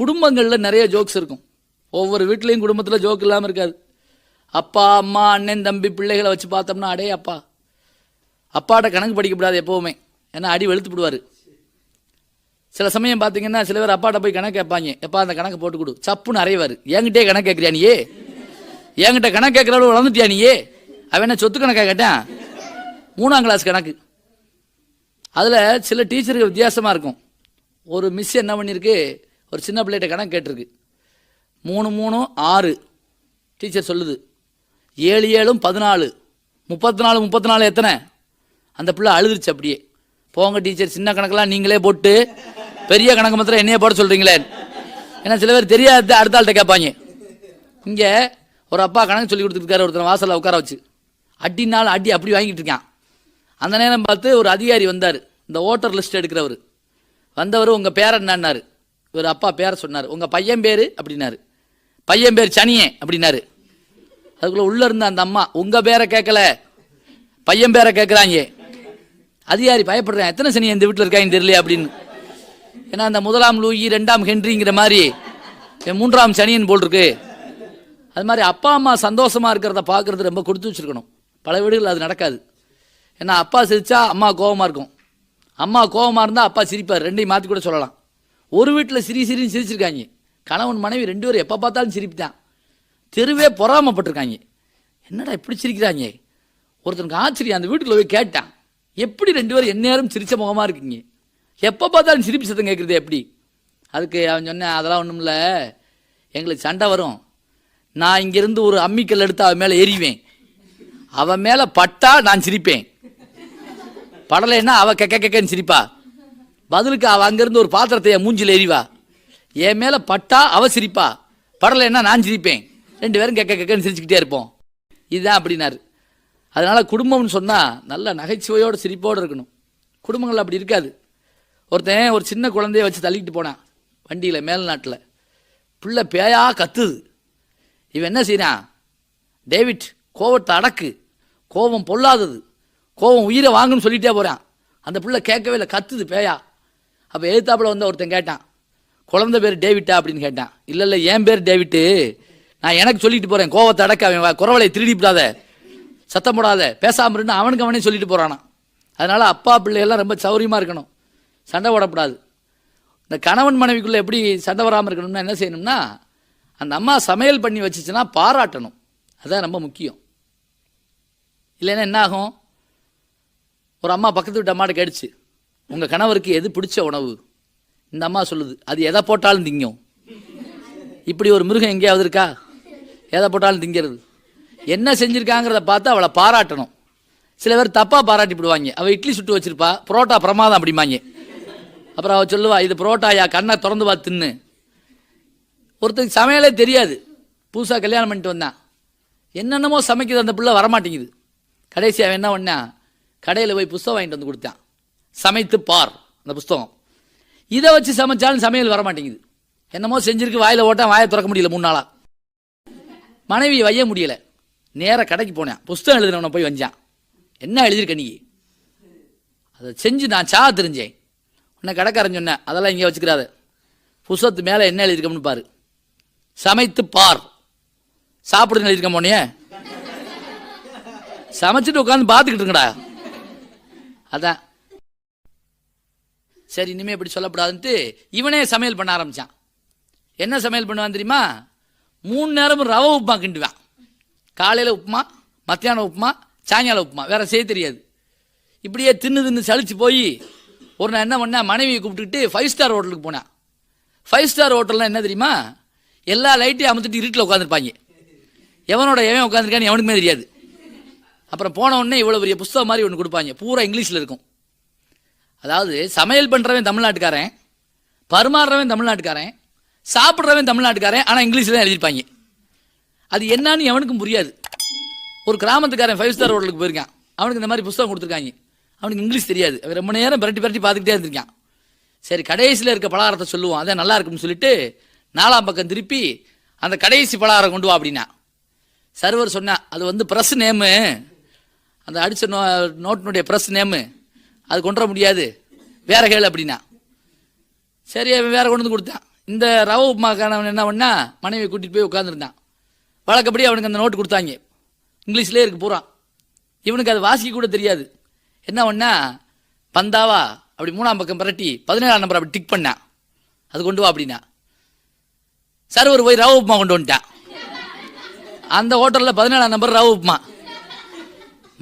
குடும்பங்களில் நிறைய ஜோக்ஸ் இருக்கும். ஒவ்வொரு வீட்லேயும் குடும்பத்தில் ஜோக் இல்லாமல் இருக்காது. அப்பா அம்மா அண்ணன் தம்பி பிள்ளைகளை வச்சு பார்த்தோம்னா அடே அப்பா. அப்பாட்ட கணக்கு படிக்கப்படாது எப்போவுமே. ஏன்னா அடி வெளுத்து விடுவார் சில சமயம் பார்த்தீங்கன்னா சில பேர் அப்பாட்ட போய் கணக்கு கேட்பாங்க. எப்பா அந்த கணக்கு போட்டு கொடு. சப்புன்னு அறைவார். என்கிட்டே கணக்கு கேட்குறியா நீயே? என்கிட்ட கணக்கு கேட்குறவளவு வளர்ந்துட்டியா நீயே? அவன் என்ன சொத்து கணக்காக கேட்டேன்? மூணாம் கிளாஸ் கணக்கு. அதில் சில டீச்சருக்கு வித்தியாசமாக இருக்கும். ஒரு மிஸ் என்ன பண்ணியிருக்கு ஒரு சின்ன பிள்ளைகிட்ட கணக்கு கேட்டிருக்கு. மூணு மூணு ஆறு. டீச்சர் சொல்லுது ஏழு ஏழும் பதினாலு. முப்பத்தி நாலு முப்பத்தி நாலு எத்தனை? அந்த பிள்ளை அழுதுருச்சு அப்படியே. போங்க டீச்சர் சின்ன கணக்கெல்லாம் நீங்களே போட்டு பெரிய கணக்கு மாத்திரம் என்னையே போட சொல்கிறீங்களே ஏன்னா சில பேர் தெரியாத அடுத்த ஆள்கிட்ட கேட்பாங்க. இங்கே ஒரு அப்பா கணக்கு சொல்லி கொடுத்துருக்காரு ஒருத்தர் வாசலில் உட்கார வச்சு. அடினாலும் அடி அப்படி வாங்கிட்டு இருக்கான். அந்த நேரம் பார்த்து ஒரு அதிகாரி வந்தார். இந்த ஓட்டர் லிஸ்ட் எடுக்கிறவர். வந்தவர் உங்கள் பேர் என்னன்னாரு? இவர் அப்பா பேரை சொன்னார். உங்கள் பையன் பேர்? அப்படின்னாரு. பையன் பேர் சனியே அப்படின்னாரு. அதுக்குள்ளே உள்ளே இருந்த அந்த அம்மா உங்கள் பேரை கேட்கல. பையன் பேரை கேட்குறாங்க. அதிகாரி பயப்படுறேன். எத்தனை சனி இந்த வீட்டில் இருக்காங்க தெரியல அப்படின்னு. ஏன்னா அந்த முதலாம் லூயி ரெண்டாம் ஹென்றிங்கிற மாதிரி என் மூன்றாம் சனியன் போல் இருக்கு. அது மாதிரி அப்பா அம்மா சந்தோஷமாக இருக்கிறத பார்க்குறது ரொம்ப கொடுத்து வச்சிருக்கணும். பல வீடுகள் அது நடக்காது. ஏன்னா அப்பா சிரித்தா அம்மா கோபமாக இருக்கும். அம்மா கோபமாக இருந்தால் அப்பா சிரிப்பார். ரெண்டையும் மாற்றி கூட சொல்லலாம். ஒரு வீட்டில் சிரி சிரின்னு சிரிச்சிருக்காங்க. கணவன் மனைவி ரெண்டு பேரும் எப்போ பார்த்தாலும் சிரிப்புதான். தெருவே பொறாமப்பட்டிருக்காங்க. என்னடா இப்படி சிரிக்கிறாங்க? ஒருத்தனுக்கு ஆச்சரியம் அந்த வீட்டுக்குள்ள போய் கேட்டான். எப்படி ரெண்டு பேரும் எந்நேரம் சிரிச்ச முகமாக இருக்கீங்க? எப்போ பார்த்தாலும் சிரிப்பு சத்தம் கேட்குறது எப்படி? அதுக்கு அவன் சொன்னேன் அதெல்லாம் ஒன்றும் இல்லை. எங்களுக்கு சண்டை வரும். நான் இங்கேருந்து ஒரு அம்மிக்கல் எடுத்து அவன் மேலே எறிவேன் அவன் மேலே பட்டா நான் சிரிப்பேன். படலைன்னா அவள் கெக்க கெக்கன்னு சிரிப்பா. பதிலுக்கு அவள் அங்கேருந்து ஒரு பாத்திரத்தை என் மூஞ்சில எறிவா. என் மேலே பட்டா அவ சிரிப்பா. படலைன்னா நான் சிரிப்பேன். ரெண்டு பேரும் கெக்க கெக்கன்னு சிரிச்சுக்கிட்டே இருப்போம். இதுதான் அப்படின்னாரு. அதனால் குடும்பம்னு சொன்னால் நல்ல நகைச்சுவையோட சிரிப்போடு இருக்கணும். குடும்பங்கள் அப்படி இருக்காது. ஒருத்தன் ஒரு சின்ன குழந்தைய வச்சு தள்ளிக்கிட்டு போனான் வண்டியில் மேல்நாட்டில் பிள்ளை பேயா கத்துது. இவன் என்ன செய்கிறான் டேவிட் கோவத்தை அடக்கு. கோபம் பொல்லாதது. கோபம் உயிரை வாங்குன்னு சொல்லிட்டே போகிறான் அந்த பிள்ளை கேட்கவே இல்லை கத்துது பேயா. அப்போ எழுத்தாப்புல வந்து ஒருத்தன் கேட்டான் குழந்த பேர் டேவிட்டா அப்படின்னு கேட்டான். இல்லை இல்லை என் பேர் டேவிட்டு. நான் எனக்கு சொல்லிட்டு போகிறேன் கோவத்தை அடக்க அவன் வா- குரவலை திருடிவிடாத சத்தம் போடாத. பேசாமல் இருந்து அவனுக்கு அவனே சொல்லிட்டு போகிறானா அதனால் அப்பா பிள்ளைகள்லாம் ரொம்ப சௌரியமாக இருக்கணும். சண்டை போடக்கூடாது. இந்த கணவன் மனைவிக்குள்ளே எப்படி சண்டை வராமல் இருக்கணும்னா என்ன செய்யணும்னா அந்த அம்மா சமையல் பண்ணி வச்சுச்சுன்னா பாராட்டணும். அதுதான் ரொம்ப முக்கியம். இல்லைன்னா என்ன ஆகும்? ஒரு அம்மா பக்கத்து வீட்டு அம்மாட்ட கேட்டுச்சு. உங்கள் கணவருக்கு எது பிடிச்ச உணவு? இந்த அம்மா சொல்லுது அது எதை போட்டாலும் திங்கும். இப்படி ஒரு மிருகம் எங்கேயாவது இருக்கா? எதை போட்டாலும் திங்கிறது. என்ன செஞ்சுருக்காங்கிறத பார்த்து அவளை பாராட்டணும். சில பேர் தப்பாக பாராட்டி விடுவாங்க அவள் இட்லி சுட்டு வச்சிருப்பா புரோட்டா பிரமாதம் அப்படிம்பாங்க. அப்புறம் அவள் சொல்லுவா இது புரோட்டாயா? கண்ணை திறந்து பார்த்து தின்னு. ஒருத்தருக்கு சமையலே தெரியாது. புதுசாக கல்யாணம் பண்ணிட்டு வந்தான் என்னென்னமோ சமைக்குது அந்த பிள்ளை வரமாட்டேங்குது. கடைசி அவன் என்ன பண்ணான் கடையில் போய் புஸ்தகம் வாங்கிட்டு வந்து கொடுத்தான். சமைத்து பார் அந்த புஸ்தகம். இதை வச்சு சமைச்சாலும் சமையல் வர மாட்டேங்குது என்னமோ செஞ்சிருக்கு வாயில் ஓட்டான் வாயை திறக்க முடியல மூணு மனைவி வைய முடியல. நேராக கடைக்கு போனேன். புஸ்தகம் எழுதினவனை போய் வந்தான் என்ன எழுதியிருக்க நீ? அதை செஞ்சு நான் சா தெரிஞ்சேன். உன்னை கடைக்காரன் சொன்னேன் அதெல்லாம் இங்கே வச்சுக்கிறாது. புஸ்தகத்து மேலே என்ன எழுதியிருக்கோம்னு பாரு. சமைத்து பார். சாப்பிடுன்னு எழுதியிருக்க போனே சமைச்சிட்டு உட்காந்து பார்த்துக்கிட்டு இருக்கடா அதான். சரி இனிமே இப்படி சொல்லப்படாதுன்ட்டு இவனே சமையல் பண்ண ஆரம்பிச்சான். என்ன சமையல் பண்ணுவான் தெரியுமா? மூணு நேரமும் ரவை உப்புமா கிண்டுவான். காலையில் உப்புமா மத்தியானம் உப்புமா சாயங்காலம் உப்புமா வேற செய்ய தெரியாது. இப்படியே தின்னு தின்னு சளிச்சு போய் ஒரு நான் என்ன பண்ணேன் மனைவியை கூப்பிட்டுக்கிட்டு ஃபைவ் ஸ்டார் ஹோட்டலுக்கு போனேன். ஃபைவ் ஸ்டார் ஹோட்டல்லாம் என்ன தெரியுமா? எல்லா லைட்டையும் அமுத்துட்டு இருட்டில் உட்காந்துருப்பாங்க எவனோட எவன் உட்காந்துருக்கான்னு எவனுக்குமே தெரியாது. அப்புறம் போன உடனே இவ்வளோ பெரிய புஸ்தகம் மாதிரி ஒன்று கொடுப்பாங்க. பூரா இங்கிலீஷில் இருக்கும். அதாவது சமையல் பண்ணுறவன் தமிழ்நாட்டுக்காரன் பரிமாறுறவன் தமிழ்நாட்டுக்காரன் சாப்பிட்றவன் தமிழ்நாட்டுக்காரன் ஆனால் இங்கிலீஷில் தான் எழுதியிருப்பாங்க. அது என்னன்னு எவனுக்கும் புரியாது. ஒரு கிராமத்துக்காரன் ஃபைவ் ஸ்டார் ஹோட்டலுக்கு போயிருக்கான். அவனுக்கு இந்த மாதிரி புஸ்தகம் கொடுத்துருக்காங்க. அவனுக்கு இங்கிலீஷ் தெரியாது. அவன் ரொம்ப நேரம் பரட்டி பரட்டி பார்த்துக்கிட்டே இருந்திருக்கான். சரி கடைசியில் இருக்க பலகாரத்தை சொல்லுவோம். அதான் நல்லா இருக்கும்னு சொல்லிட்டு நாலாம் பக்கம் திருப்பி அந்த கடைசி பலகாரம் கொண்டு வா அப்படின்னா. சர்வர் சொன்னா அது வந்து ப்ரெஸ் நேமு அந்த அடித்த நோ நோட்டினுடைய ப்ரெஸ் நேமு அது கொண்டு வர முடியாது. வேற கேள் அப்படின்னா. சரி அவன் வேற கொண்டு வந்து கொடுத்தான். இந்த ரவ உப்புமாக்கானவன் என்ன பண்ணா மனைவி கூட்டிட்டு போய் உட்காந்துருந்தான் வழக்கப்படி அவனுக்கு அந்த நோட்டு கொடுத்தாங்க. இங்கிலீஷ்லேயே இருக்கு பூரா. இவனுக்கு அது வாசிக்க கூட தெரியாது. என்ன பண்ணா பந்தாவா அப்படி மூணாம் பக்கம் பரட்டி பதினேழாம் நம்பர் அப்படி டிக் பண்ணான் அது கொண்டு வா அப்படின்னா. சர்வர் போய் ரவ உப்புமா கொண்டு வந்துட்டான். அந்த ஹோட்டலில் பதினேழாம் நம்பர் ரவ உப்புமா.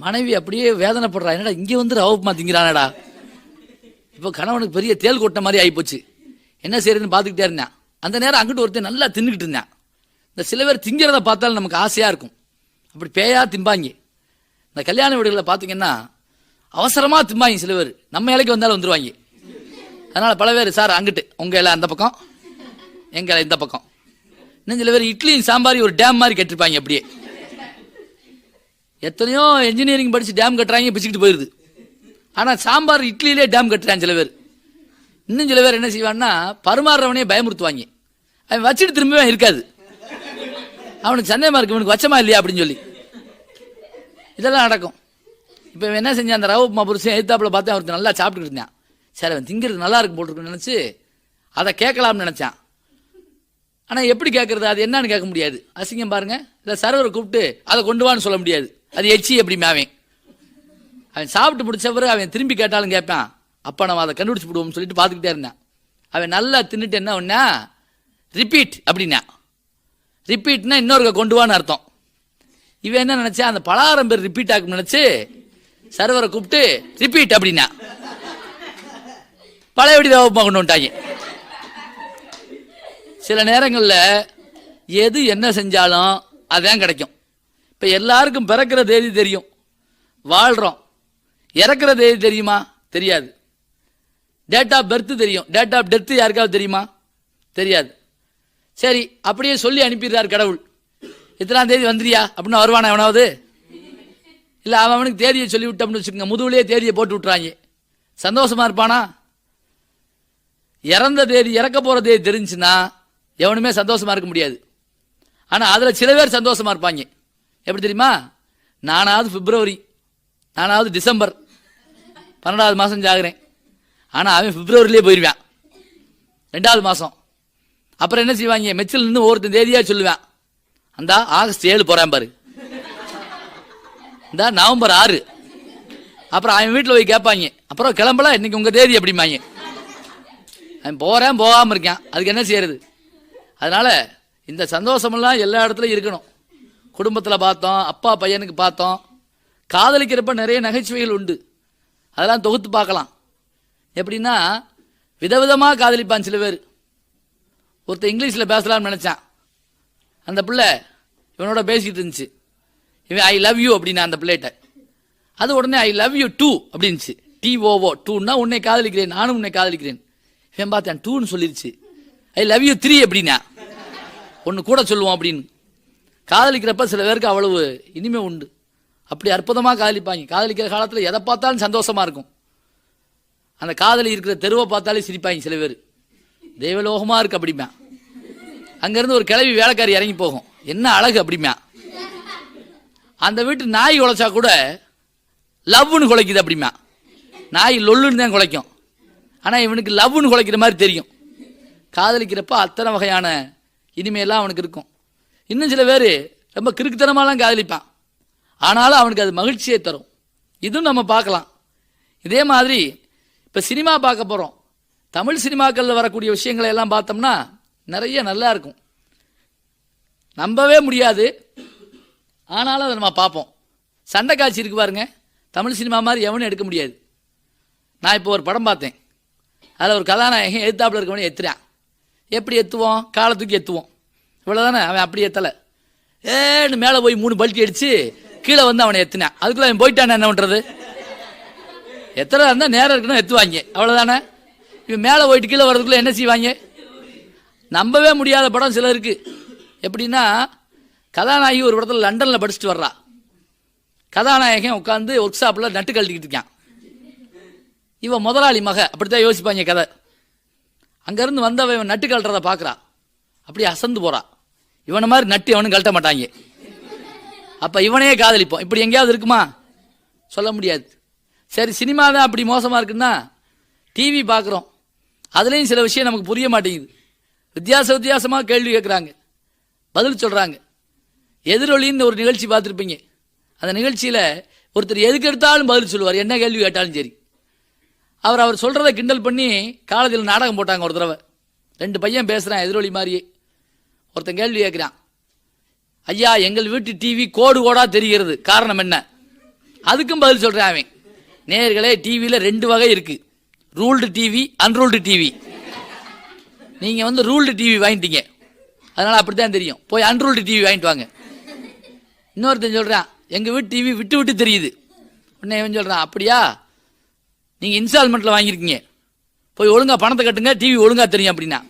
மனைவி அப்படியே வேதனைப்படுறா. என்னடா இங்கே வந்து ரவ உப்புமா திங்கிறானடா. இப்போ கணவனுக்கு பெரிய தேல் கொட்ட மாதிரி ஆகிப்போச்சு என்ன செய்யறதுன்னு பார்த்துக்கிட்டே இருந்தேன். அந்த நேரம் அங்கிட்டு ஒருத்தர் நல்லா தின்னுக்கிட்டு இருந்தேன். இந்த சில பேர் திங்கிறத பார்த்தாலும் நமக்கு ஆசையாக இருக்கும். அப்படி பேயா திம்பாங்க. இந்த கல்யாண வீடுகளில் பார்த்தீங்கன்னா அவசரமாக திம்பாங்க சில பேர். நம்ம இலைக்கு வந்தாலும் வந்துடுவாங்க அதனால் பல பேர் சார் அங்கிட்டு. உங்கள் இலை அந்த பக்கம் எங்கள் இந்த பக்கம். இன்னும் சில பேர் இட்லியும் சாம்பாரி ஒரு டேம் மாதிரி கட்டிருப்பாங்க அப்படியே. எத்தனையோ இன்ஜினியரிங் படித்து டேம் கட்டுறாங்க பிச்சுக்கிட்டு போயிருது. ஆனால் சாம்பார் இட்லியிலே டேம் கட்டுறான் சில பேர். இன்னும் சில பேர் என்ன செய்வான்னா பருமாறுறவனே பயமுறுத்துவாங்க. அவன் வச்சுட்டு திரும்பவே இருக்காது. அவனுக்கு சந்தேகமாக இருக்கு இவனுக்கு வச்சமா இல்லையா அப்படின்னு சொல்லி. இதெல்லாம் நடக்கும். இப்போ இவன் என்ன செஞ்சான் அந்த ரவ உப்மா புருஷன் எழுத்தாப்பில் பார்த்தேன் அவருக்கு நல்லா சாப்பிட்டுக்கிட்டு இருந்தான். சரி அவன் திங்கிறது நல்லா இருக்கு போட்டுருக்குன்னு நினச்சி அதை கேட்கலாம்னு நினச்சான். ஆனால் எப்படி கேட்குறது? அது என்னன்னு கேட்க முடியாது. அசிங்கம் பாருங்கள் இல்லை சர்வரை கூப்பிட்டு அதை கொண்டு வான்னு சொல்ல முடியாது. அது எச்சி எப்படிமே அவன்? அவன் சாப்பிட்டு முடிச்சவரு அவன் திரும்பி கேட்டாலும் கேட்பான். அப்போ நம்ம அதை கண்டுபிடிச்சு விடுவோம்னு சொல்லிட்டு பார்த்துக்கிட்டே இருந்தான். அவன் நல்லா தின்னுட்டு என்ன ஒன்னா ரிப்பீட் அப்படின்னா. ரிப்பீட்னா இன்னொருக்க கொண்டு வான்னு அர்த்தம். இவன் என்ன நினைச்சா அந்த பலாரம் பேர் ரிப்பீட் ஆகும் நினைச்சு சர்வரை கூப்பிட்டு ரிப்பீட் அப்படின்னா. பழையபடி தேவப்பா கொண்டு வந்துட்டாங்க. சில நேரங்களில் எது என்ன செஞ்சாலும் அதுதான் கிடைக்கும். இப்போ எல்லாருக்கும் பிறக்கிற தேதி தெரியும். வாழ்கிறோம் இறக்குற தேதி தெரியுமா? தெரியாது. டேட் ஆஃப் பர்த் தெரியும். டேட் ஆஃப் டெத்து யாருக்காவது தெரியுமா? தெரியாது. சரி அப்படியே சொல்லி அனுப்பிடுறார் கடவுள். இத்தனாம் தேதி வந்துறியா அப்படின்னு வருவானா எவனாவது? இல்லை அவன் அவனுக்கு தேதியை சொல்லி விட்டோம்னு வச்சுக்கோங்க. முதுகுலேயே தேதியை போட்டு விட்றாங்க சந்தோஷமா இருப்பானா? இறந்த தேதி இறக்க போகிற தேதி தெரிஞ்சுன்னா எவனுமே சந்தோஷமா இருக்க முடியாது. ஆனால் அதில் சில பேர் சந்தோஷமா இருப்பாங்க. எப்படி தெரியுமா? நானாவது பிப்ரவரி நானாவது டிசம்பர். பன்னெண்டாவது மாதம் ஜாகிறேன். ஆனால் அவன் பிப்ரவரிலே போயிடுவான் ரெண்டாவது மாதம் அப்புறம் என்ன செய்வாங்க? மெச்சில் நின்று ஒவ்வொருத்தன் தேதியாக சொல்லுவேன். அந்த ஆகஸ்ட் ஏழு போகிறேன் பாரு. இந்த நவம்பர் ஆறு. அப்புறம் அவன் வீட்டில் போய் கேட்பாங்க. அப்புறம் கிளம்பலாம் இன்னைக்கு உங்கள் தேதி எப்படிம்பாங்க அவன் போகிறேன் போகாமல் இருக்கான். அதுக்கு என்ன செய்யறது? அதனால் இந்த சந்தோஷமெல்லாம் எல்லா இடத்துலையும் இருக்கணும். குடும்பத்தில் பார்த்தோம் அப்பா பையனுக்கு பார்த்தோம் காதலிக்கிறப்ப நிறைய நகைச்சுவைகள் உண்டு. அதெல்லாம் தொகுத்து பார்க்கலாம். எப்படின்னா விதவிதமாக காதலிப்பான் சில பேர். ஒருத்தன் இங்கிலீஷில் பேசலாம்னு நினச்சான். அந்த பிள்ளை இவனோட பேசிக்கிட்டு இருந்துச்சு. இவன் ஐ லவ் யூ அப்படின்னா அந்த பிள்ளைகிட்ட. அது உடனே ஐ லவ் யூ டூ அப்படின்ச்சு டி ஓவோ டூன்னா உன்னை காதலிக்கிறேன் நானும் உன்னை காதலிக்கிறேன். இவன் பார்த்தேன் டூன்னு சொல்லிருச்சு. ஐ லவ் யூ த்ரீ அப்படின்னா. ஒன்று கூட சொல்லுவோம் அப்படின்னு. காதலிக்கிறப்ப சில பேருக்கு அவ்வளவு இனிமை உண்டு. அப்படி அற்புதமாக காதலிப்பாங்க. காதலிக்கிற காலத்தில் எதை பார்த்தாலும் சந்தோஷமாக இருக்கும். அந்த காதலி இருக்கிற தெருவை பார்த்தாலே சிரிப்பாங்க சில பேர். தெய்வலோகமாக இருக்கு அப்படிமா அங்கேருந்து ஒரு கிளவி வேலைக்காரி இறங்கி போகும். என்ன அழகு அப்படிமா அந்த வீட்டு நாய் குலைச்சா கூட லவ்னு குலைக்குது அப்படிமா நாய் லொல்லுன்னு தான் குலைக்கும். ஆனால் இவனுக்கு லவ்னு குலைக்கிற மாதிரி தெரியும். காதலிக்கிறப்ப அத்தனை வகையான இனிமையெல்லாம் அவனுக்கு இருக்கும். இன்னும் சில பேர் ரொம்ப கிறுக்குத்தனமாலாம் காதலிப்பான். ஆனாலும் அவனுக்கு அது மகிழ்ச்சியை தரும். இதுவும் நம்ம பார்க்கலாம். இதே மாதிரி இப்போ சினிமா பார்க்க போகிறோம் தமிழ் சினிமாக்களில் வரக்கூடிய விஷயங்களை எல்லாம் பார்த்தோம்னா நிறைய நல்லா இருக்கும். நம்பவே முடியாது. ஆனாலும் அதை நம்ம பார்ப்போம். சண்டை காட்சி இருக்கு பாருங்க. தமிழ் சினிமா மாதிரி எவனும் எடுக்க முடியாது. நான் இப்போ ஒரு படம் பார்த்தேன். அதில் ஒரு கதாநாயகன் எதிர்த்தாப்புல இருக்கவனே எத்துறான். எப்படி எத்துவோம்? காலை தூக்கி எத்துவோம். இவ்வளோதானே அவன் அப்படி எத்தலை. ஏன்னு மேலே போய் மூணு பல்ட்டி அடித்து கீழே வந்து அவனை எத்தினான். அதுக்குள்ளே அவன் போயிட்டானே என்ன பண்ணுறது எத்தனை இருந்தால் நேரம் இருக்கணும் எத்துவாங்க. அவ்வளோதானே இவன் மேலே போயிட்டு கீழே வர்றதுக்குள்ளே என்ன செய்வாங்க? நம்பவே முடியாத படம் சில இருக்குது எப்படின்னா கதாநாயகி ஒரு படத்தில் லண்டனில் படிச்சுட்டு வர்றா. கதாநாயகன் உட்காந்து ஒர்க் ஷாப்பில் நட்டு கழட்டிக்கிட்டு இருக்கான். இவன் முதலாளி மக. அப்படித்தான் யோசிப்பாங்க கதை. அங்கேருந்து வந்தவன் இவன் நட்டு கழட்டுறதை பார்க்குறா. அப்படியே அசந்து போகிறான் இவனை மாதிரி நட்டு அவனும் கழட்ட மாட்டாங்க. அப்போ இவனையே காதலிப்போம். இப்படி எங்கேயாவது இருக்குமா? சொல்ல முடியாது. சரி சினிமா தான் அப்படி மோசமாக இருக்குன்னா டிவி பார்க்குறோம். அதுலேயும் சில விஷயம் நமக்கு புரிய மாட்டேங்குது. வித்தியாச வித்தியாசமாக கேள்வி கேட்குறாங்க. பதில் சொல்கிறாங்க எதிரொலின்னு ஒரு நிகழ்ச்சி பார்த்துருப்பீங்க. அந்த நிகழ்ச்சியில் ஒருத்தர் எதுக்கு எடுத்தாலும் பதில் சொல்லுவார். என்ன கேள்வி கேட்டாலும் சரி. அவர் அவர் சொல்கிறத கிண்டல் பண்ணி காலேஜில் நாடகம் போட்டாங்க ஒரு தடவை. ரெண்டு பையன் பேசுகிறான் எதிரொலி மாதிரியே. ஒருத்தன் கேள்வி கேட்குறான் ஐயா எங்கள் வீட்டு டிவி கோடு கோடாக தெரிகிறது. காரணம் என்ன? அதுக்கும் பதில் சொல்கிறேன் அவன். நேர்களே டிவியில் ரெண்டு வகை இருக்குது ரூல்டு டிவி அன்ரூல்டு டிவி நீங்கள் வந்து ரூல்டு டிவி வாங்கிட்டீங்க. அதனால் அப்படி தான் தெரியும். போய் அன்ரூல்டு டிவி வாங்கிட்டு வாங்க. இன்னொருத்தன் சொல்கிறான் எங்கள் வீட்டு டிவி விட்டு விட்டு தெரியுது. உடனே இவன் சொல்கிறான் அப்படியா? நீங்கள் இன்ஸ்டால்மெண்ட்டில் வாங்கியிருக்கீங்க. போய் ஒழுங்காக பணத்தை கட்டுங்க டிவி ஒழுங்காக தெரியும் அப்படின்னா.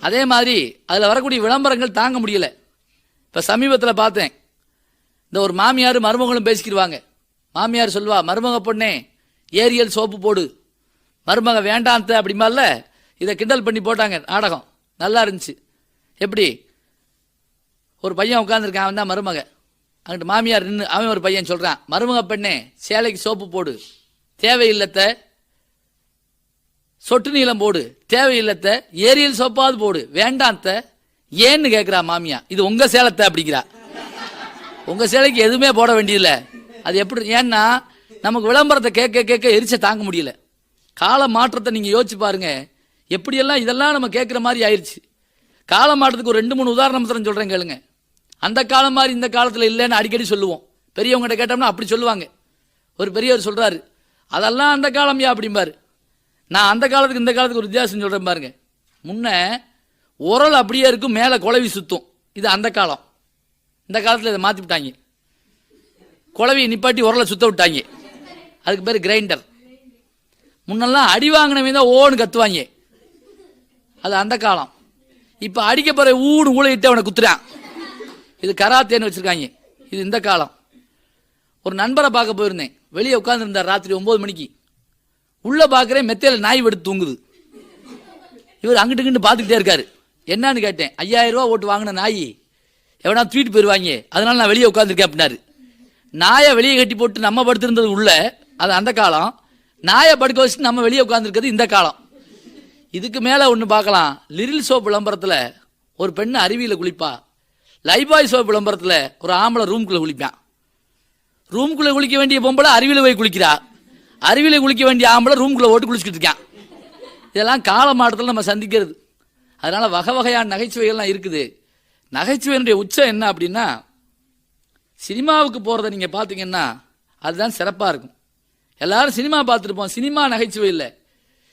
அதே மாதிரி அதில் வரக்கூடிய விளம்பரங்கள் தாங்க முடியல. இப்போ சமீபத்தில் பார்த்தேன். இந்த ஒரு மாமியார் மருமகளும் பேசிக்கிடுவாங்க. மாமியார் சொல்லுவா மருமக பொண்ணே ஏரியல் சோப்பு போடு. மருமக வேண்டாந்த அப்படிமால இதை கிண்டல் பண்ணி போட்டாங்க நாடகம். நல்லா இருந்துச்சு. எப்படி? ஒரு பையன் உட்காந்துருக்கான் அவன் தான் மருமக. அங்கிட்டு மாமியார் நின்று அவன் ஒரு பையன் சொல்கிறான் மருமக பெண்ணே சேலைக்கு சோப்பு போடு. தேவையில்லத்தை சொட்டு நீளம் போடு. தேவையில்லத்த ஏரியல் சோப்பாவது போடு. வேண்டாத்த ஏன்னு கேட்குறா மாமியா. இது உங்க சேலத்தை அப்படிங்கிறா. உங்க சேலைக்கு எதுவுமே போட வேண்டியதில்லை. அது எப்படி ஏன்னா நமக்கு விளம்பரத்தை கேட்க கேட்க எரிச்ச தாங்க முடியல. கால மாற்றத்தை நீங்கள் யோசிச்சு பாருங்க. எப்படியெல்லாம் இதெல்லாம் நம்ம கேட்குற மாதிரி ஆயிடுச்சு கால மாற்றத்துக்கு ஒரு ரெண்டு மூணு உதாரணம் தரேன் சொல்கிறேன் கேளுங்க. அந்த காலம் மாதிரி இந்த காலத்தில் இல்லைன்னு அடிக்கடி சொல்லுவோம். பெரியவங்ககிட்ட கேட்டோம்னா அப்படி சொல்லுவாங்க. ஒரு பெரியவர் சொல்கிறாரு அதெல்லாம் அந்த காலம்யா அப்படிம்பாரு. நான் அந்த காலத்துக்கு இந்த காலத்துக்கு ஒரு வித்தியாசம் சொல்கிறேன் பாருங்க. முன்ன உரல் அப்படியே இருக்கும் மேலே குழவி சுத்தும். இது அந்த காலம். இந்த காலத்தில் இதை மாற்றி விட்டாங்க. குழவியை நிப்பாட்டி உரலை சுத்த விட்டாங்க. அதுக்கு பேர் கிரைண்டர். முன்னெல்லாம் அடி வாங்கினவங்க தான் ஓன்னு கத்துவாங்க. அது அந்த காலம். இப்போ அடிக்க போகிற ஊடு ஊழையிட்டு அவனை குத்துறான். இது கராத்தேன்னு வச்சுருக்காங்க. இது இந்த காலம். ஒரு நண்பரை பார்க்க போயிருந்தேன். வெளியே உட்காந்துருந்தார் ராத்திரி ஒம்பது மணிக்கு. உள்ள பார்க்குறேன் மெத்தையில் நாய் வெடுத்து தூங்குது. இவர் அங்கிட்டு இங்கிட்டு பார்த்துக்கிட்டே இருக்காரு. என்னன்னு கேட்டேன் ஐயாயிரம் ரூபா ஓட்டு வாங்கின நாய் எவனா தூக்கிட்டு போயிடுவாங்க அதனால நான் வெளியே உட்காந்துருக்கேன் அப்படின்னாரு. நாயை வெளியே கட்டி போட்டு நம்ம படுத்திருந்தது உள்ள அது அந்த காலம். நாயை படுக்க வச்சுட்டு நம்ம வெளியே உட்காந்துருக்கிறது இந்த காலம். இதுக்கு மேலே ஒன்று பார்க்கலாம். லிரில் சோப் விளம்பரத்தில் ஒரு பெண்ணு அருவியில் குளிப்பா. லைபாய் சோப் விளம்பரத்தில் ஒரு ஆம்பளை ரூம்குள்ளே குளிப்பான் ரூம்குள்ளே குளிக்க வேண்டிய பொம்பளை அருவியில் போய் குளிக்கிறா. அருவியில் குளிக்க வேண்டிய ஆம்பளை ரூம்குள்ளே ஓட்டு குளிச்சுக்கிட்டு இருக்கான். இதெல்லாம் கால மாற்றத்தில் நம்ம சந்திக்கிறது. அதனால் வகை வகையான நகைச்சுவைகள்லாம் இருக்குது. நகைச்சுவையினுடைய உச்சம் என்ன அப்படின்னா சினிமாவுக்கு போகிறத நீங்கள் பார்த்தீங்கன்னா அதுதான் சிறப்பாக இருக்கும். எல்லாரும் சினிமா பார்த்துருப்போம். சினிமா நகைச்சுவை இல்லை.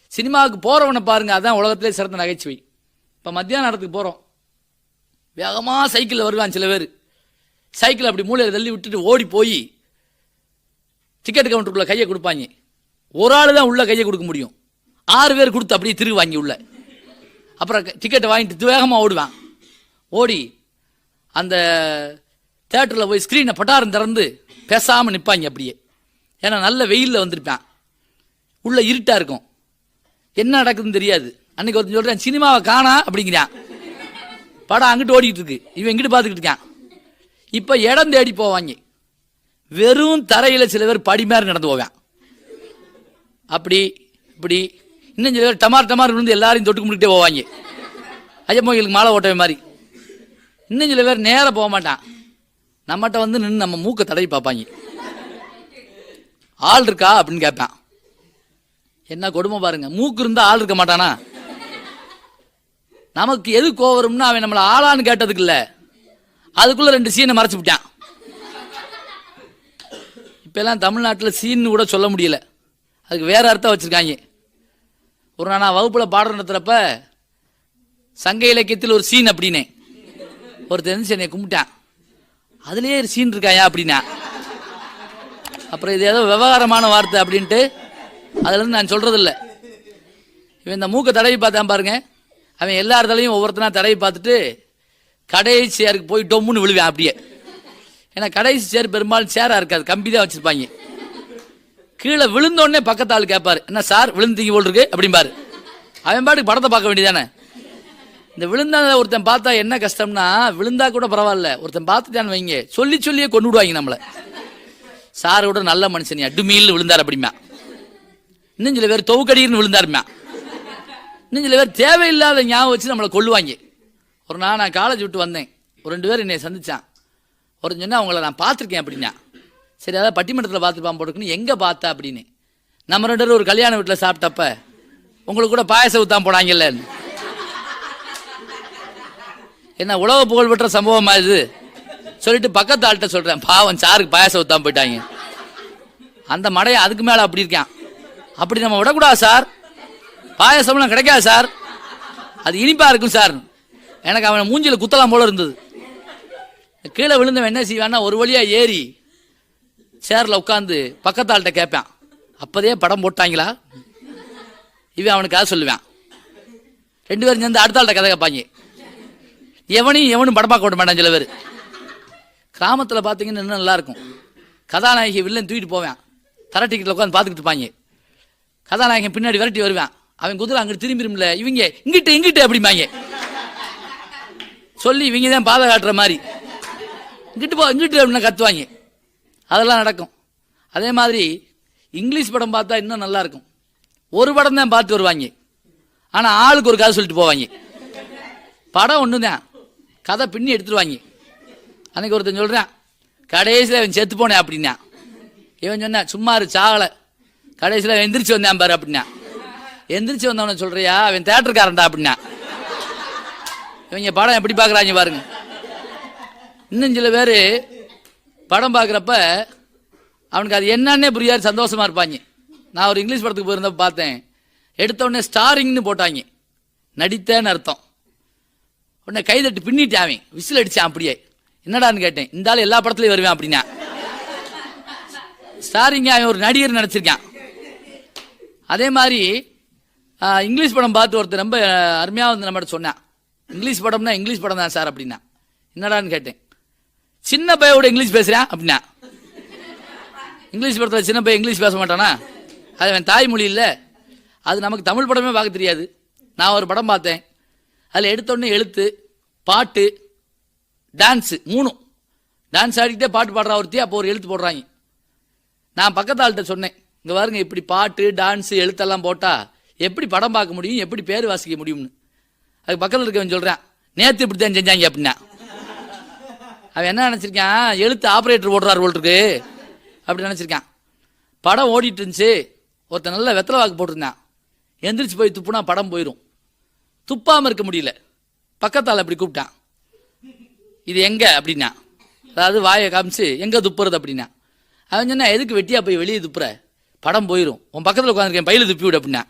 சினிமாவுக்கு போகிறவனை பாருங்கள் அதான் உலகத்திலே சிறந்த நகைச்சுவை. இப்போ மத்தியான இடத்துக்கு போகிறோம் வேகமாக சைக்கிளில் வருவான் சில பேர். சைக்கிள் அப்படி மூளையில் தள்ளி விட்டுட்டு ஓடி போய் டிக்கெட் கவுண்டருக்குள்ளே கையை கொடுப்பாங்க. ஒரு ஆள் தான் உள்ளே கையை கொடுக்க முடியும். ஆறு பேர் கொடுத்து அப்படியே திருகு வாங்கி உள்ள. அப்புறம் டிக்கெட்டை வாங்கிட்டு வேகமாக ஓடுவான். ஓடி அந்த தேட்டரில் போய் ஸ்க்ரீனை பட்டாரம் திறந்து பேசாமல் நிற்பாங்க அப்படியே. ஏன்னா நல்ல வெயிலில் வந்திருப்பேன். உள்ளே இருட்டாக இருக்கும். என்ன நடக்குதுன்னு தெரியாது. அன்னைக்கு ஒருத்தன் சொல்கிறேன் சினிமாவை காணா அப்படிங்கிறான். படம் அங்கிட்டு ஓடிக்கிட்டு இருக்கு. இவன் இங்கிட்டு பார்த்துக்கிட்டு இருக்கான். இப்போ இடம் தேடி போவாங்க. வெறும் தரையில் சில பேர் படி மாதிரி நடந்து போவேன். அப்படி இப்படி. இன்னும் சில பேர் டமார் டமார் விழுந்து எல்லாரையும் தொட்டு கும்பிட்டுட்டே போவாங்க. ஐயப்போங்களுக்கு மாலை ஓட்டவே மாதிரி. இன்னும் சில பேர் நேராக போக மாட்டான். நம்மகிட்ட வந்து நின்று நம்ம மூக்கை தடவி பார்ப்பாங்க. ஆள் இருக்கா அப்படின்னு கேட்பான். என்ன கொடுமை பாருங்க. மூக்கு இருந்தால் ஆள் இருக்க மாட்டானா? நமக்கு எது கோவரும்னா அவன் நம்மளை ஆளான்னு கேட்டதுக்கு இல்லை. அதுக்குள்ள ரெண்டு சீனை மறைச்சு விட்டான். இப்போல்லாம் தமிழ்நாட்டில் சீன்னு கூட சொல்ல முடியல. அதுக்கு வேறு அர்த்தம் வச்சுருக்காங்க. ஒரு நாள் நான் வகுப்பில் பாடம் நடத்துகிறப்ப சங்க இலக்கியத்தில் ஒரு சீன் அப்படின்னே. ஒருத்தர் வந்து என்னை கும்பிட்டான். அதுலேயே ஒரு சீன் இருக்காயா அப்படின்னா. அப்புறம் இது ஏதோ விவகாரமான வார்த்தை அப்படின்ட்டு அதுலேருந்து நான் சொல்கிறதில்ல இவன் இந்த மூக்கை தடவி பார்த்தான் பாருங்க. அவன் எல்லா இடத்துலையும் ஒவ்வொருத்தனா தடவி பார்த்துட்டு கடைசி சேருக்கு போய் டொம்முன்னு விழுவேன் அப்படியே. ஏன்னா கடைசி சேர் பெரும்பாலும் சேராக இருக்காது. கம்பி தான் வச்சுருப்பாங்க. கீழே விழுந்தோடனே பக்கத்தால் பக்கத்து ஆள் கேட்பாரு என்ன சார் விழுந்தீங்க போல் இருக்கு? அப்படிம்பாரு அவன் பாட்டுக்கு படத்தை பார்க்க வேண்டியதானே. இந்த விழுந்தா ஒருத்தன் பார்த்தா என்ன கஷ்டம்னா விழுந்தா கூட பரவாயில்ல ஒருத்தன் பார்த்துட்டான்னு வைங்க. சொல்லி சொல்லியே கொண்டு விடுவாங்க நம்மளை. சார் கூட நல்ல மனுஷன் டுமியில் விழுந்தார் அப்படிமா இன்னும் சில பேர் தொவுக்கடின்னு விழுந்தாருமா இன்னும் சில பேர் தேவையில்லாத ஞாபகம் வச்சு நம்மளை கொள்ளுவாங்க ஒரு நாள் நான் காலேஜ் விட்டு வந்தேன். ஒரு ரெண்டு பேர் என்னை சந்திச்சான். ஒரு சொன்னா அவங்கள நான் பார்த்துருக்கேன் அப்படின்னா. சரி அதான் பட்டிமன்றத்தில் பார்த்துருப்பான் போட்டுக்குன்னு எங்கே பார்த்தா அப்படின்னு? நம்ம ரெண்டு பேரும் ஒரு கல்யாண வீட்டில் சாப்பிட்டப்ப உங்களுக்கு கூட பாயசம் ஊத்தாம போனாங்கல்ல. என்ன உலக புகழ் பெற்ற சம்பவமா இது? சொல்லிட்டு பக்கத்து ஆள்கிட்ட சொல்கிறேன் பாவம் சாருக்கு பாயசம் ஊத்தாம போயிட்டாங்க. அந்த மடையை அதுக்கு மேலே அப்படி இருக்கான். அப்படி நம்ம விடக்கூடாது சார்? பாயசம்லாம் கிடைக்காது சார். அது இனிப்பாக இருக்கும் சார். எனக்கு அவனை மூஞ்சியில் குத்தலாம் போல இருந்தது. கீழே விழுந்தவன் என்ன செய்வான்னா ஒரு வழியாக ஏறி சேரில் உட்காந்து பக்கத்தாள்கிட்ட கேட்பேன் அப்போதே படம் போட்டாங்களா? இவன் அவனுக்கு கதை சொல்லுவான். ரெண்டு பேரும் சேர்ந்து அடுத்த ஆள்கிட்ட கதை கேட்பாங்க. எவனையும் எவனும் படம் பார்க்க விட மாட்டான் சில பேர். கிராமத்தில் பார்த்தீங்கன்னா இன்னும் நல்லாயிருக்கும். கதாநாயகி வில்லன் தூக்கிட்டு போவேன். தர டிக்கெட்டில் உட்காந்து பார்த்துக்கிட்டு இருப்பாங்க. கதாநாயகன் பின்னாடி விரட்டி வருவேன். அவன் குதிரை அங்கிட்டு திரும்பிடும்ல இவங்க இங்கிட்டு இங்கிட்டு அப்படிம்பாங்க. சொல்லி இவங்க தான் பாதை காட்டுற மாதிரி. இங்கிட்டு போ இங்கிட்டு அப்படின்னா கத்துவாங்க. அதெல்லாம் நடக்கும். அதே மாதிரி இங்கிலீஷ் படம் பார்த்தா இன்னும் நல்லா இருக்கும். ஒரு படம் தான் பார்த்து வருவாங்க. ஆனால் ஆளுக்கு ஒரு கதை சொல்லிட்டு போவாங்க. படம் ஒன்று தான். கதை பின்னி எடுத்துருவாங்க. அன்னைக்கு ஒருத்தன் சொல்கிறேன் கடைசியில் அவன் செத்து போனேன் அப்படின்னா. இவன் சொன்னான் சும்மா சாகலை. கடைசியில் எந்திரிச்சு வந்தேன் பாரு அப்படின்னா. எந்திரிச்சு வந்தவன சொல்கிறியா அவன் தேட்டருக்காரன்டா அப்படின்னா. இவங்க படம் எப்படி பார்க்குறாங்க பாருங்க. இன்னும் சில பேர் படம் பார்க்குறப்ப அவனுக்கு அது என்னன்னே புரியாது சந்தோஷமா இருப்பாங்க. நான் ஒரு இங்கிலீஷ் படத்துக்கு போயிருந்தப்ப பார்த்தேன். எடுத்த உடனே ஸ்டாரிங்னு போட்டாங்க. நடித்தேன்னு அர்த்தம். உடனே கைதட்டி பின்னிட்டான் அவன். விசில் அடிச்சான் அப்படியே. என்னடான்னு கேட்டேன். இந்த ஆள் எல்லா படத்துலையும் வருவேன் அப்படின்னா. ஸ்டாரிங்க அவன் ஒரு நடிகர் நடிச்சிருக்கான். அதே மாதிரி இங்கிலீஷ் படம் பார்த்து ஒருத்தர் ரொம்ப அருமையாக வந்து நம்மகிட்ட சொன்னான். இங்கிலீஷ் படம்னா இங்கிலீஷ் படம் தான் சார் அப்படின்னா. என்னடான்னு கேட்டேன். சின்ன பையோட இங்கிலீஷ் பேசுகிறேன் அப்படின்னா. இங்கிலீஷ் படத்தில் சின்ன பையன் இங்கிலீஷ் பேச மாட்டானா? அது அவன் தாய்மொழி இல்லை. அது நமக்கு தமிழ் படமே பார்க்க தெரியாது. நான் ஒரு படம் பார்த்தேன். அதில் எடுத்தோடனே எழுத்து பாட்டு டான்ஸு மூணும். டான்ஸ் ஆடிக்கிட்டே பாட்டு பாடுறா ஒருத்தி அப்போ ஒரு எழுத்து போடுறாங்க. நான் பக்கத்து ஆள்கிட்ட சொன்னேன் இங்கே பாருங்க இப்படி பாட்டு டான்ஸு எழுத்தெல்லாம் போட்டால் எப்படி படம் பார்க்க முடியும்? எப்படி பேர் வாசிக்க முடியும்னு? அதுக்கு பக்கத்தில் இருக்கவன் சொல்கிறேன் நேற்று இப்படி தான் செஞ்சாங்க அப்படின்னா. அவன் என்ன நினச்சிருக்கான்? எழுத்து ஆப்ரேட்டர் ஓடுறாரு போல் இருக்கு அப்படி நினச்சிருக்கான். படம் ஓடிட்டு இருந்துச்சு. ஒருத்தன் நல்ல வெத்தலை வாக்கு போட்டிருந்தான். எந்திரிச்சு போய் துப்புனா படம் போயிடும் துப்பாமல் இருக்க முடியல. பக்கத்தால் அப்படி கூப்பிட்டான். இது எங்கே? அப்படின்னா. அதாவது வாயை காமிச்சு எங்கே துப்புறது? அப்படின்னா. அவன் சொன்னா எதுக்கு வெட்டியா போய் வெளியே துப்புற? படம் போயிடும் உன் பக்கத்தில் உட்காந்துருக்கேன் பையில துப்பி விடு அப்படின்னா.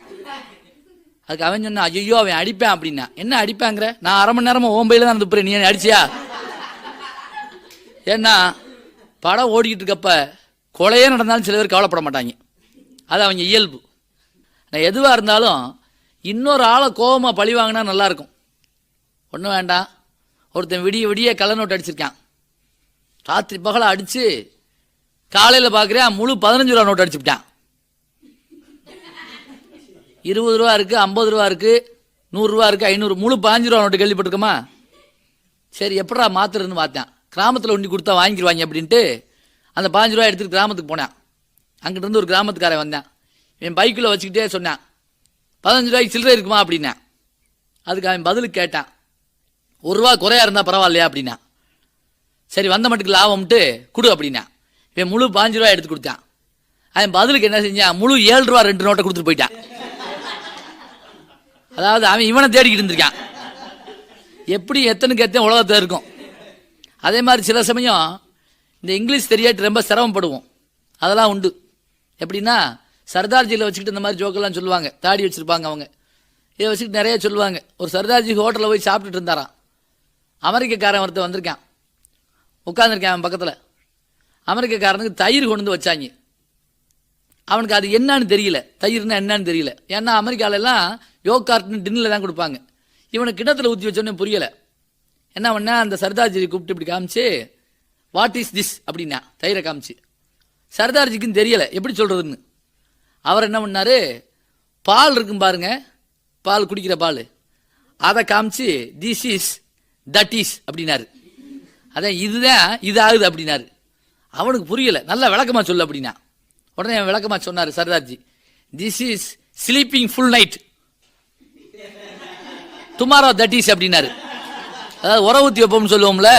அதுக்கு அவன் சொன்னான் ஐயோ அவன் அடிப்பேன் அப்படின்னா. என்ன அடிப்பாங்கிற? நான் அரை மணி நேரமாக ஓம்பையில் தான் துப்புறேன். நீ அடிச்சியா? ஏன்னா படம் ஓடிக்கிட்டு இருக்கப்ப கொலையே நடந்தாலும் சில பேர் கவலைப்பட மாட்டாங்க. அது அவங்க இயல்பு. நான் எதுவாக இருந்தாலும் இன்னொரு ஆளை கோவமாக பழி வாங்கினா நல்லாயிருக்கும். ஒன்றும் வேண்டாம். ஒருத்தன் விடிய விடிய கள்ள நோட்டு அடிச்சிருக்கான். ராத்திரி பகலை அடித்து காலையில் பார்க்குறேன் முழு பதினஞ்சு ரூபா நோட்டு அடிச்சுட்டான் இருபது ரூபா இருக்கு ஐம்பது ரூபா இருக்குது நூறுரூவா இருக்குது ஐநூறு முழு பாஞ்சு ரூபா நோட்டு கேள்விப்பட்டிருக்கோமா? சரி எப்படா மாத்துறதுன்னு பார்த்தேன். கிராமத்தில் ஒண்டி கொடுத்தா வாங்கிடுவாங்க அப்படின்ட்டு அந்த பாஞ்சு ரூபா எடுத்துகிட்டு கிராமத்துக்கு போனேன். அங்கிட்டிருந்து ஒரு கிராமத்துக்காரன் வந்தேன். என் பைக்கில் வச்சுக்கிட்டே சொன்னான் பதினஞ்சு ரூபாய்க்கு சில்லறை இருக்குமா அப்படின்னேன். அதுக்கு அவன் பதிலுக்கு கேட்டான் ஒரு ரூபா குறையா இருந்தால் பரவாயில்லையா அப்படின்னா சரி வந்த மட்டுக்கு லாபம்ட்டு கொடு அப்படின்னா இவன் முழு பாஞ்சு ரூபா எடுத்து கொடுத்தான். அவன் பதிலுக்கு என்ன செஞ்சான் முழு ஏழு ரூபா ரெண்டு நோட்டை கொடுத்துட்டு போயிட்டான். அதாவது அவன் இவனை தேடிக்கிட்டு இருந்திருக்கான். எப்படி எத்தனுக்கு எத்தனை உலகத்தில் இருக்கும். அதே மாதிரி சில சமயம் இந்த இங்கிலீஷ் தெரியாட்டு ரொம்ப சிரமப்படுவோம். அதெல்லாம் உண்டு. எப்படின்னா சர்தார்ஜியில் வச்சுக்கிட்டு இந்த மாதிரி ஜோக்கெல்லாம் சொல்லுவாங்க. தாடி வச்சுருப்பாங்க அவங்க. இதை வச்சுக்கிட்டு நிறைய சொல்லுவாங்க. ஒரு சர்தார்ஜி ஹோட்டலில் போய் சாப்பிட்டுட்டு இருந்தாராம். அமெரிக்கக்காரன் ஒருத்தன் வந்திருக்கான். உட்காந்துருக்கான் அவன் பக்கத்தில். அமெரிக்கக்காரனுக்கு தயிர் கொண்டு வந்து வச்சாங்க. அவனுக்கு அது என்னன்னு தெரியல. தயிர்னா என்னன்னு தெரியல. ஏன்னா அமெரிக்காவிலலாம் யோகார்ட்னு டின்னில் தான் கொடுப்பாங்க. இவனுக்கு கிணத்துல ஊற்றி வச்சோன்னே புரியலை. என்ன பண்ணா அந்த சர்தார்ஜி கூப்பிட்டு இப்படி காமிச்சு வாட் இஸ் திஸ் அப்படின்னா தயிரை காமிச்சு. சர்தார்ஜிக்கும் தெரியலை எப்படி சொல்கிறதுன்னு அவர் என்ன பண்ணார் பால் இருக்கும் பாருங்க பால் குடிக்கிற பால். அதை காமிச்சு திஸ் இஸ் தட் இஸ் அப்படின்னாரு. அதான் இதுதான் இது ஆகுது அப்படின்னாரு. அவனுக்கு புரியலை நல்லா விளக்கமாக சொல்லு அப்படின்னா. உடனே அவன் விளக்கமாக சொன்னார் Sardarji this is sleeping full night tomorrow that is அப்படின்னாரு. அதாவது உர ஊற்றி வைப்போம்னு சொல்லுவோம்ல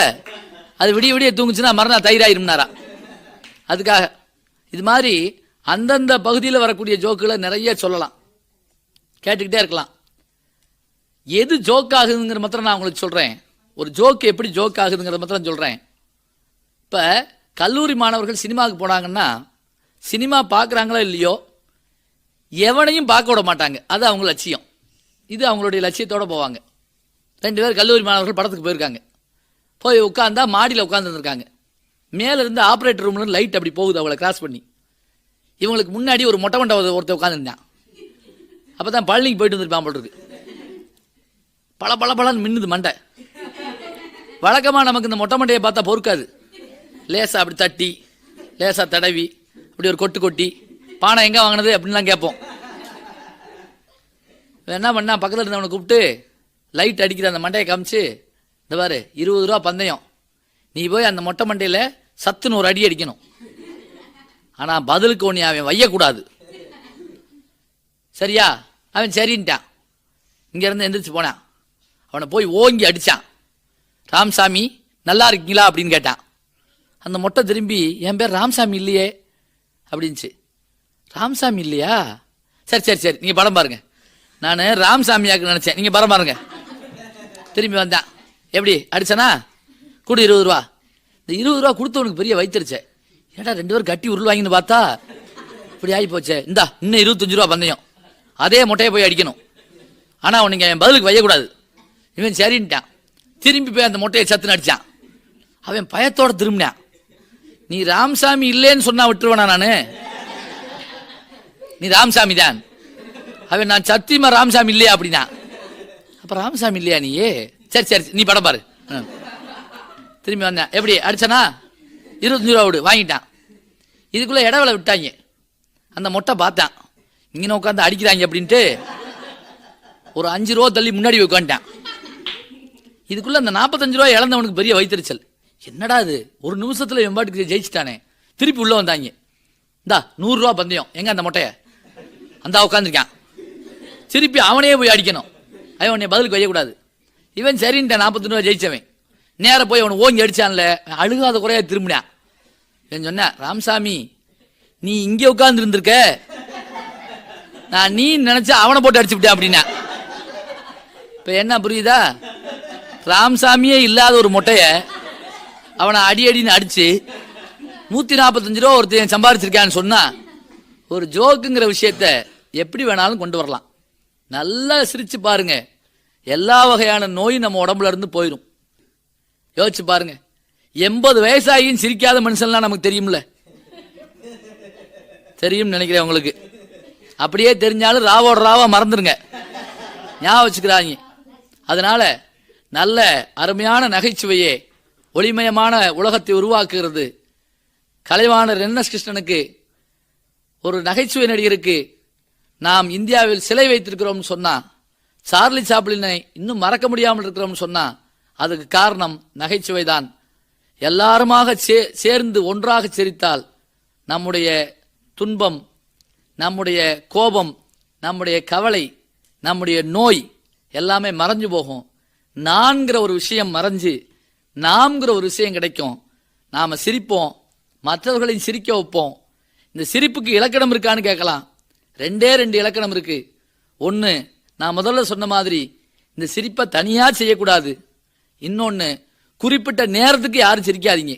அது விடிய விடிய தூங்குச்சுன்னா மறுநாள் தயிராயிரும்னாரா. அதுக்காக. இது மாதிரி அந்தந்த பகுதியில் வரக்கூடிய ஜோக்குகளை நிறைய சொல்லலாம். கேட்டுக்கிட்டே இருக்கலாம். எது ஜோக் ஆகுதுங்கிற மாத்திரம் நான் உங்களுக்கு சொல்கிறேன் ஒரு ஜோக் எப்படி ஜோக் ஆகுதுங்கிறத மாத்திரம் சொல்கிறேன் இப்போ கல்லூரி மாணவர்கள் சினிமாவுக்கு போனாங்கன்னா சினிமா பார்க்குறாங்களோ இல்லையோ எவனையும் பார்க்க விட மாட்டாங்க. அது அவங்க லட்சியம். இது அவங்களுடைய லட்சியத்தோடு போவாங்க. ரெண்டு பேர் கல்லூரி மாணவர்கள் படத்துக்கு போயிருக்காங்க. போய் உட்காந்தா மாடியில் உட்காந்துருந்துருக்காங்க மேலே இருந்து ஆப்ரேட்டர் ரூம்ல லைட் அப்படி போகுது அவளை கிராஸ் பண்ணி. இவங்களுக்கு முன்னாடி ஒரு மொட்டை மண்டை ஒருத்தர் உட்காந்துருந்தான் அப்போ தான் பழனிக்கு போயிட்டு வந்துருப்பான் போல் இருக்கு. பல பல பலன்னு மின்னுது மண்டை. வழக்கமாக நமக்கு இந்த மொட்டை மண்டையை பார்த்தா பொறுக்காது. லேசாக அப்படி தட்டி லேசாக தடவி அப்படி ஒரு கொட்டு கொட்டி பானை எங்கே வாங்கினது அப்படின்லாம் கேட்போம். என்ன பண்ணா பக்கத்தில் இருந்தவனை கூப்பிட்டு லைட் அடிக்கிற அந்த மண்டையை காமிச்சு இந்த பாரு இருபது ரூபா பந்தயம். நீ போய் அந்த மொட்டை மண்டையில் சத்துன்னு ஒரு அடி அடிக்கணும். ஆனால் பதிலுக்கு ஒன்று அவன் வையக்கூடாது. சரியா? அவன் சரின்ட்டான். இங்கேருந்து எந்திரிச்சு போனான். அவனை போய் ஓங்கி அடித்தான் ராமசாமி நல்லா இருக்கீங்களா? அப்படின்னு கேட்டான். அந்த மொட்டை திரும்பி என் பேர் ராமசாமி இல்லையே. அப்படின்ச்சு ராமசாமி இல்லையா? சரி சரி சரி நீங்கள் படம் பாருங்கள் நான் ராம்சாமியாக்கு நினச்சேன். நீங்கள் படம் பாருங்கள் திரும்பி வந்தேன். எப்படி? அடிச்சனா? கொடு இருபது ரூபா. இந்த இருபது ரூபா கொடுத்தவனுக்கு பெரிய வைத்திருச்சே ஏடா ரெண்டு பேரும் கட்டி உருள் வாங்கின்னு பார்த்தா இப்படி ஆகி போச்சே இந்தா இன்னும் இருபத்தஞ்சு ரூபா பந்தயம் அதே மொட்டையை போய் அடிக்கணும். ஆனால் அவனுங்க என் பதிலுக்கு வையக்கூடாது. இவன் சரின்ட்டான். திரும்பி போய் அந்த மொட்டையை சத்துன்னு அடிச்சான். அவன் பயத்தோட திரும்பினான். நீ ராமசாமி இல்லைன்னு சொன்னா விட்டுருவனா நான்? நீ ராமசாமி தான் அவன் நான் சத்தியமா ராமசாமி இல்லையா அப்படின்னா? அப்ப ராமசாமி இல்லையா நீயே? சரி சரி நீ படம் பாரு. திரும்பி வந்தேன். எப்படி அடிச்சனா? இருபத்தஞ்சு ரூபா விடு வாங்கிட்டான். இதுக்குள்ளே இடவில விட்டாங்க. அந்த மொட்டை பார்த்தான். இங்கே உட்காந்து அடிக்கிறாங்க அப்படின்ட்டு ஒரு அஞ்சு ரூபா தள்ளி முன்னாடி உட்காந்துட்டான் இதுக்குள்ள அந்த நாற்பத்தஞ்சு ரூபா இழந்தவனுக்கு பெரிய வைத்தறிச்சல். என்னடா இது? ஒரு நிமிஷத்தில் என் பாட்டுக்கு ஜெயிச்சிட்டானே. திருப்பி உள்ளே வந்தாங்க. இந்தா நூறுரூவா பந்தயம். எங்கே அந்த மொட்டையை? அந்த உட்காந்துருக்கான் திருப்பி அவனையே போய் அடிக்கணும். அவன் உன்னை பதிலுக்கு வைக்கக்கூடாது. இவன் சரின்ட்ட நாற்பத்தி ரூபா ஜெயிச்சவன். நேராக போய் அவனை ஓங்கி அடித்தான்ல அழுகாத குறையா திரும்பினான். இவன் சொன்னேன் ராமசாமி நீ இங்கே உட்கார்ந்து இருந்திருக்க. நான் நீ நினச்சா அவனை போட்டு அடிச்சு விட்டேன் அப்படின்னா. இப்போ என்ன புரியுதா? ராமசாமியே இல்லாத ஒரு மொட்டையை அவனை அடி அடின்னு அடித்து நூற்றி நாற்பத்தஞ்சு ரூபா ஒருத்தன் சம்பாரிச்சிருக்கான்னு சொன்னால் ஒரு ஜோக்குங்கிற விஷயத்த எப்படி வேணாலும் கொண்டு வரலாம். நல்லா சிரிச்சு பாருங்க. எல்லா வகையான நோயும் நம்ம உடம்புல இருந்து போயிடும் யோசிச்சு பாருங்க. எண்பது வயசாகியும் சிரிக்காத மனுஷன்லாம் நமக்கு தெரியும்ல? தெரியும் நினைக்கிறேன் உங்களுக்கு. அப்படியே தெரிஞ்சாலும் ராவோட ராவா மறந்துடுங்க ஞாபகம் வச்சுக்கிறாங்க. அதனால நல்ல அருமையான நகைச்சுவையே ஒளிமயமான உலகத்தை உருவாக்குகிறது. கலைவாணர் என் எஸ் கிருஷ்ணனுக்கு ஒரு நகைச்சுவை நடிகருக்கு நாம் இந்தியாவில் சிலை வைத்திருக்கிறோம்னு சொன்னா சார்லி சாப்ளினை இன்னும் மறக்க முடியாமல் இருக்கிறோம்னு சொன்னா அதுக்கு காரணம் நகைச்சுவை தான் எல்லாருமாக சே- சேர்ந்து ஒன்றாக சிரித்தால் நம்முடைய துன்பம் நம்முடைய கோபம் நம்முடைய கவலை நம்முடைய நோய் எல்லாமே மறைஞ்சு போகும். நான்கிற ஒரு விஷயம் மறைஞ்சு நாம்ங்கிற ஒரு விஷயம் கிடைக்கும். நாம் சிரிப்போம் மற்றவர்களையும் சிரிக்க வைப்போம். இந்த சிரிப்புக்கு இலக்கணம் இருக்கான்னு கேட்கலாம். ரெண்டே ரெண்டு இலக்கணம் இருக்கு. ஒன்று நான் முதல்ல சொன்ன மாதிரி இந்த சிரிப்பை தனியாக செய்யக்கூடாது. இன்னொன்று குறிப்பிட்ட நேரத்துக்கு யாரும் சிரிக்காதீங்க.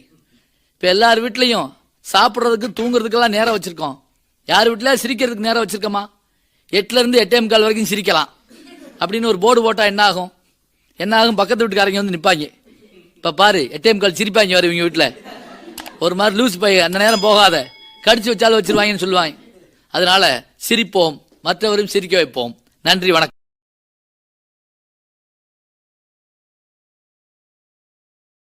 இப்போ எல்லார் வீட்லேயும் சாப்பிட்றதுக்கு தூங்குறதுக்கெல்லாம் நேரம் வச்சுருக்கோம். யார் வீட்டில் சிரிக்கிறதுக்கு நேரம் வச்சுருக்கோமா? எட்டுலேருந்து எட்டே முக்கால் வரைக்கும் சிரிக்கலாம். அப்படின்னு ஒரு போர்டு போட்டால் என்ன ஆகும்? என்ன ஆகும்? பக்கத்து வீட்டுக்காரங்க வந்து நிற்பாங்க இப்போ பாரு எட்டே முக்கால் சிரிப்பாங்க வரும் இவங்க வீட்டில் ஒரு மாதிரி லூஸ் பை அந்த நேரம் போகாத. கடிச்சு வச்சாலும் வச்சிருவாங்கன்னு சொல்லுவாங்க. அதனால சிரிப்போம் மற்றவரும் சிரிக்க வைப்போம். நன்றி வணக்கம்.